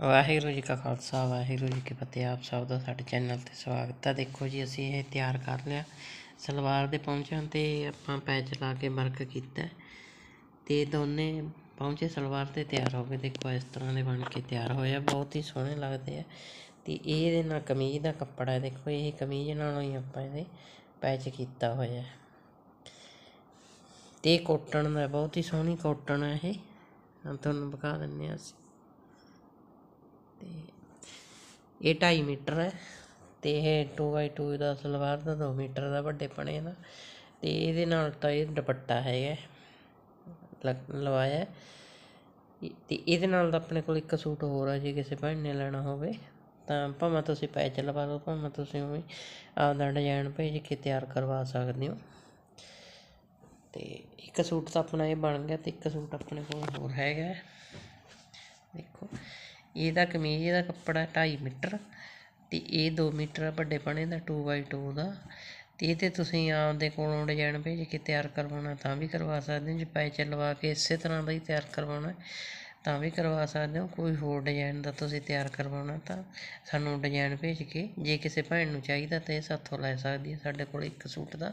ਵਾਹਿਗੁਰੂ ਜੀ ਕਾ ਖਾਲਸਾ, ਵਾਹਿਗੁਰੂ ਜੀ ਕੀ ਫਤਿਹ। ਆਪ ਸਭ ਦਾ ਸਾਡੇ ਚੈਨਲ ਤੇ ਸਵਾਗਤ ਹੈ। ਦੇਖੋ ਜੀ, ਅਸੀਂ ਇਹ ਤਿਆਰ ਕਰ ਲਿਆ। ਸਲਵਾਰ ਦੇ ਪਹੁੰਚਿਆਂ ਤੇ ਆਪਾਂ ਪੈਚ ਲਾ ਕੇ ਵਰਕ ਕੀਤਾ ਹੈ ਤੇ ਦੋਨੇ ਪਹੁੰਚੇ ਸਲਵਾਰ ਤੇ ਤਿਆਰ ਹੋ ਗਏ। ਦੇਖੋ, ਇਸ ਤਰ੍ਹਾਂ ਦੇ ਬਣ ਕੇ ਤਿਆਰ ਹੋਏ ਆ ਬਹੁਤ ਹੀ ਸੋਹਣੇ ਲੱਗਦੇ ਆ। ਤੇ ਇਹਦੇ ਨਾਲ ਕਮੀਜ਼ ਦਾ ਕੱਪੜਾ ਹੈ। ਦੇਖੋ, ਇਹ ਕਮੀਜ਼ ਨਾਲੋਂ ਹੀ ਆਪਾਂ ਇਹਦੇ ਪੈਚ ਕੀਤਾ ਹੋਇਆ ਹੈ। ਤੇ ਕੋਟਨ ਦਾ ਬਹੁਤ ਹੀ ਸੋਹਣੀ ਕੋਟਨ ਹੈ ਇਹ। ਤੁਹਾਨੂੰ ਦਿਖਾ ਦਿੰਨੇ ਆ ਅਸੀਂ। ਤੇ ਇਹ ਢਾਈ ਮੀਟਰ ਹੈ ਅਤੇ ਇਹ 2x2 ਦਾ ਸਲਵਾਰ ਦਾ ਦੋ ਮੀਟਰ ਦਾ ਵੱਡੇ ਪਣੇ ਦਾ ਅਤੇ ਇਹਦੇ ਨਾਲ ਤਾਂ ਇਹ ਦੁਪੱਟਾ ਹੈਗਾ ਲਗ- ਲਵਾਇਆ ਅਤੇ ਇਹਦੇ ਨਾਲ ਤਾਂ ਆਪਣੇ ਕੋਲ ਇੱਕ ਸੂਟ ਹੋਰ ਹੈ ਜੇ ਕਿਸੇ ਭੈਣ ਨੇ ਲੈਣਾ ਹੋਵੇ, ਤਾਂ ਭਾਵੇਂ ਤੁਸੀਂ ਪੈਚ ਲਵਾ ਲਓ ਭਾਵੇਂ ਤੁਸੀਂ ਉਵੇਂ ਆਪਦਾ ਡਿਜ਼ਾਈਨ ਭੇਜ ਕੇ ਤਿਆਰ ਕਰਵਾ ਸਕਦੇ ਹੋ। ਤੇ ਇੱਕ ਸੂਟ ਤਾਂ ਆਪਣਾ ਇਹ ਬਣ ਗਿਆ ਤੇ ਇੱਕ ਸੂਟ ਆਪਣੇ ਕੋਲ ਹੋਰ ਹੈਗਾ ਦੇਖੋ। ਇਹਦਾ ਕਮੀਜ਼, ਇਹਦਾ ਕੱਪੜਾ ਢਾਈ ਮੀਟਰ ਅਤੇ ਇਹ ਦੋ ਮੀਟਰ ਵੱਡੇ ਪਣੇ ਦਾ 2x2 ਦਾ। ਅਤੇ ਇਹ ਤੇ ਤੁਸੀਂ ਆਪਦੇ ਕੋਲੋਂ ਡਿਜ਼ਾਇਨ ਭੇਜ ਕੇ ਤਿਆਰ ਕਰਵਾਉਣਾ ਤਾਂ ਵੀ ਕਰਵਾ ਸਕਦੇ ਹੋ। ਜੇ ਪੈਚ ਲਵਾ ਕੇ ਇਸੇ ਤਰ੍ਹਾਂ ਦਾ ਹੀ ਤਿਆਰ ਕਰਵਾਉਣਾ ਤਾਂ ਵੀ ਕਰਵਾ ਸਕਦੇ ਹੋ। ਕੋਈ ਹੋਰ ਡਿਜ਼ਾਇਨ ਦਾ ਤੁਸੀਂ ਤਿਆਰ ਕਰਵਾਉਣਾ ਤਾਂ ਸਾਨੂੰ ਡਿਜ਼ਾਇਨ ਭੇਜ ਕੇ, ਜੇ ਕਿਸੇ ਭੈਣ ਨੂੰ ਚਾਹੀਦਾ ਤਾਂ ਇਹ ਸਾਥੋਂ ਲੈ ਸਕਦੀ ਹੈ। ਸਾਡੇ ਕੋਲ ਇੱਕ ਸੂਟ ਦਾ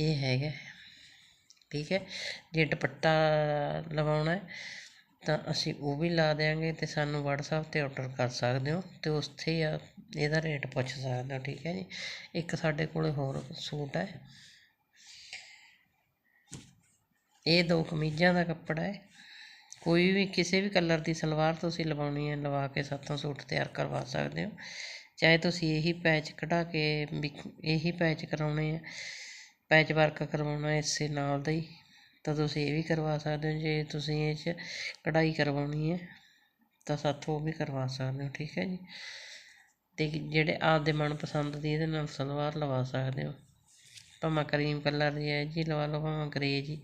ਇਹ ਹੈਗਾ। ਠੀਕ ਹੈ। ਜੇ ਦੁਪੱਟਾ ਲਵਾਉਣਾ ਤਾਂ ਅਸੀਂ ਉਹ ਵੀ ਲਾ ਦਿਆਂਗੇ ਅਤੇ ਸਾਨੂੰ ਵਟਸਐਪ ਤੇ ਔਡਰ ਕਰ ਸਕਦੇ ਹੋ ਅਤੇ ਉੱਥੇ ਆ, ਇਹਦਾ ਰੇਟ ਪੁੱਛ ਸਕਦੇ ਹੋ, ਠੀਕ ਹੈ ਜੀ। ਇੱਕ ਸਾਡੇ ਕੋਲ ਹੋਰ ਸੂਟ ਹੈ। ਇਹ ਦੋ ਕਮੀਜ਼ਾਂ ਦਾ ਕੱਪੜਾ ਹੈ। ਕੋਈ ਵੀ ਕਿਸੇ ਵੀ ਕਲਰ ਦੀ ਸਲਵਾਰ ਤੁਸੀਂ ਲਵਾਉਣੀ ਹੈ, ਲਵਾ ਕੇ ਸਾਥੋਂ ਸੂਟ ਤਿਆਰ ਕਰਵਾ ਸਕਦੇ ਹੋ। ਚਾਹੇ ਤੁਸੀਂ ਇਹੀ ਪੈਚ ਕਢਾ ਕੇ ਇਹੀ ਪੈਚ ਕਰਾਉਣੇ ਆ ਪੈਚ ਵਰਕ ਕਰਵਾਉਣਾ, ਇਸੇ ਨਾਲ ਦਾ ਹੀ। ਤਾਂ ਤੁਸੀਂ ਇਹ ਵੀ ਕਰਵਾ ਸਕਦੇ ਹੋ, ਜੇ ਤੁਸੀਂ ਇਹ 'ਚ ਕਢਾਈ ਕਰਵਾਉਣੀ ਹੈ, ਤਾਂ ਸਾਥੋਂ ਉਹ ਵੀ ਕਰਵਾ ਸਕਦੇ ਹੋ, ਠੀਕ ਹੈ ਜੀ? ਅਤੇ ਜਿਹੜੇ ਆਪਦੇ ਮਨਪਸੰਦ ਦੀ ਇਹਦੇ ਨਾਲ ਸਲਵਾਰ ਲਵਾ ਸਕਦੇ ਹੋ। ਭਾਵੇਂ ਕਰੀਮ ਕਲਰ ਦੀ ਹੈ ਜੀ, ਲਵਾ ਲਓ, ਭਾਵੇਂ ਗਰੇ ਜੀ,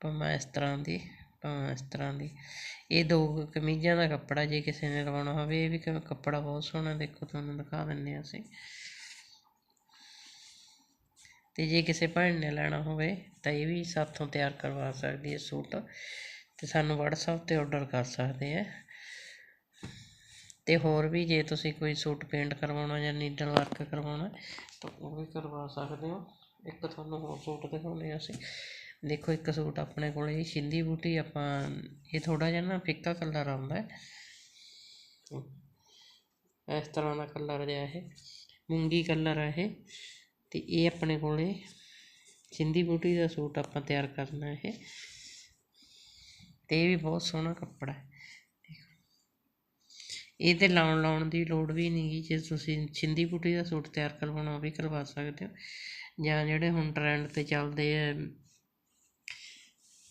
ਭਾਵੇਂ ਇਸ ਤਰ੍ਹਾਂ ਦੀ, ਭਾਵੇਂ ਇਸ ਤਰ੍ਹਾਂ ਦੀ। ਇਹ ਦੋ ਕਮੀਜ਼ਾਂ ਦਾ ਕੱਪੜਾ ਜੇ ਕਿਸੇ ਨੇ ਲਵਾਉਣਾ ਹੋਵੇ, ਇਹ ਵੀ ਕੱਪੜਾ ਬਹੁਤ ਸੋਹਣਾ ਦੇਖੋ, ਤੁਹਾਨੂੰ ਦਿਖਾ ਦਿੰਦੇ ਹਾਂ ਅਸੀਂ। ਅਤੇ ਜੇ ਕਿਸੇ ਭੈਣ ਨੇ ਲੈਣਾ ਹੋਵੇ ਤਾਂ ਇਹ ਵੀ ਸਾਥੋਂ ਤਿਆਰ ਕਰਵਾ ਸਕਦੀ ਹੈ ਸੂਟ ਅਤੇ ਸਾਨੂੰ ਵਟਸਐਪ ਤੇ ਔਡਰ ਕਰ ਸਕਦੇ ਹੈ ਅਤੇ ਹੋਰ ਵੀ ਜੇ ਤੁਸੀਂ ਕੋਈ ਸੂਟ ਪੇਂਟ ਕਰਵਾਉਣਾ ਜਾਂ ਨੀਡਲ ਵਰਕ ਕਰਵਾਉਣਾ ਤਾਂ ਉਹ ਵੀ ਕਰਵਾ ਸਕਦੇ ਹੋ। ਇੱਕ ਤੁਹਾਨੂੰ ਹੋਰ ਸੂਟ ਦਿਖਾਉਂਦੇ ਹਾਂ ਅਸੀਂ। ਦੇਖੋ, ਇੱਕ ਸੂਟ ਆਪਣੇ ਕੋਲ ਇਹ ਛਿੰਦੀ ਬੂਟੀ ਆਪਾਂ, ਇਹ ਥੋੜਾ ਜਿਹਾ ਨਾ ਫਿੱਕਾ ਕਲਰ ਆਉਂਦਾ ਇਸ ਤਰ੍ਹਾਂ ਦਾ ਕਲਰ ਜਿਹਾ ਇਹ। ਮੂੰਗੀ ਕਲਰ ਹੈ ਇਹ। ਅਤੇ ਇਹ ਆਪਣੇ ਕੋਲ ਸਿੰਧੀ ਬੂਟੀ ਦਾ ਸੂਟ ਆਪਾਂ ਤਿਆਰ ਕਰਨਾ ਇਹ। ਅਤੇ ਇਹ ਵੀ ਬਹੁਤ ਸੋਹਣਾ ਕੱਪੜਾ ਹੈ। ਇਹ ਤੇ ਲਾਉਣ ਲਾਉਣ ਦੀ ਲੋੜ ਵੀ ਨਹੀਂ ਗੀ, ਜੇ ਤੁਸੀਂ ਸਿੰਧੀ ਬੂਟੀ ਦਾ ਸੂਟ ਤਿਆਰ ਕਰਵਾਉਣਾ ਉਹ ਵੀ ਕਰਵਾ ਸਕਦੇ ਹੋ। ਜਾਂ ਜਿਹੜੇ ਹੁਣ ਟ੍ਰੈਂਡ ਤੇ ਚੱਲਦੇ ਆ,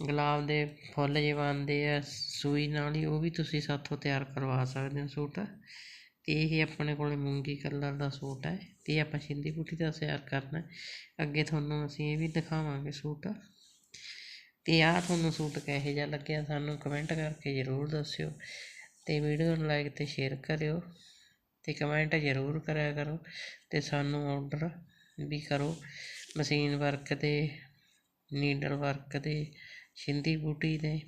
ਗੁਲਾਬ ਦੇ ਫੁੱਲ ਜਿਹੇ ਬਣਦੇ ਆ, ਸੂਈ ਨਾਲ ਹੀ ਉਹ ਵੀ ਤੁਸੀਂ ਸਾਥੋਂ ਤਿਆਰ ਕਰਵਾ ਸਕਦੇ ਹੋ ਸੂਟ। ਤੇ ਇਹ ਆਪਣੇ ਕੋਲ ਮੂੰਗੀ ਕਲਰ ਦਾ ਸੂਟ ਹੈ ਤੇ ਆਪਾਂ ਸਿੰਧੀ ਬੂਟੀ ਦਾ ਸਿਆਰ ਕਰਨਾ ਅੱਗੇ ਤੁਹਾਨੂੰ ਅਸੀਂ ਇਹ ਵੀ ਦਿਖਾਵਾਂਗੇ ਸੂਟ। ਤੇ ਆਹ ਤੁਹਾਨੂੰ ਸੂਟ ਕਿਹੋ ਜਿਹਾ ਲੱਗਿਆ ਸਾਨੂੰ ਕਮੈਂਟ ਕਰਕੇ ਜ਼ਰੂਰ ਦੱਸਿਓ ਤੇ ਵੀਡੀਓ ਨੂੰ ਲਾਈਕ ਤੇ ਸ਼ੇਅਰ ਕਰਿਓ ਤੇ ਕਮੈਂਟ ਜ਼ਰੂਰ ਕਰਿਆ ਕਰੋ ਤੇ ਸਾਨੂੰ ਆਰਡਰ ਵੀ ਕਰੋ। ਮਸ਼ੀਨ ਵਰਕ ਦੇ ਨੀਡਲ ਵਰਕ ਦੇ ਸਿੰਧੀ ਬੂਟੀ ਦੇ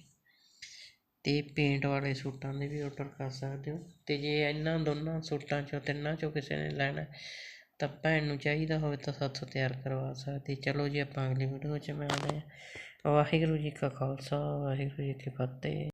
ਅਤੇ ਪੇਂਟ ਵਾਲੇ ਸੂਟਾਂ ਦੇ ਵੀ ਔਡਰ ਕਰ ਸਕਦੇ ਹੋ। ਅਤੇ ਜੇ ਇਹਨਾਂ ਦੋਨਾਂ ਸੂਟਾਂ ਚੋਂ, ਤਿੰਨਾਂ ਚੋਂ ਕਿਸੇ ਨੇ ਲੈਣਾ ਤਾਂ ਭੈਣ ਨੂੰ ਚਾਹੀਦਾ ਹੋਵੇ ਤਾਂ ਸਾਥੋਂ ਤਿਆਰ ਕਰਵਾ ਸਕਦੇ। ਚਲੋ ਜੀ, ਆਪਾਂ ਅਗਲੀ ਵੀਡੀਓ 'ਚ ਮਿਲਦੇ ਹਾਂ। ਵਾਹਿਗੁਰੂ ਜੀ ਕਾ ਖਾਲਸਾ, ਵਾਹਿਗੁਰੂ ਜੀ ਕੀ ਫਤਿਹ।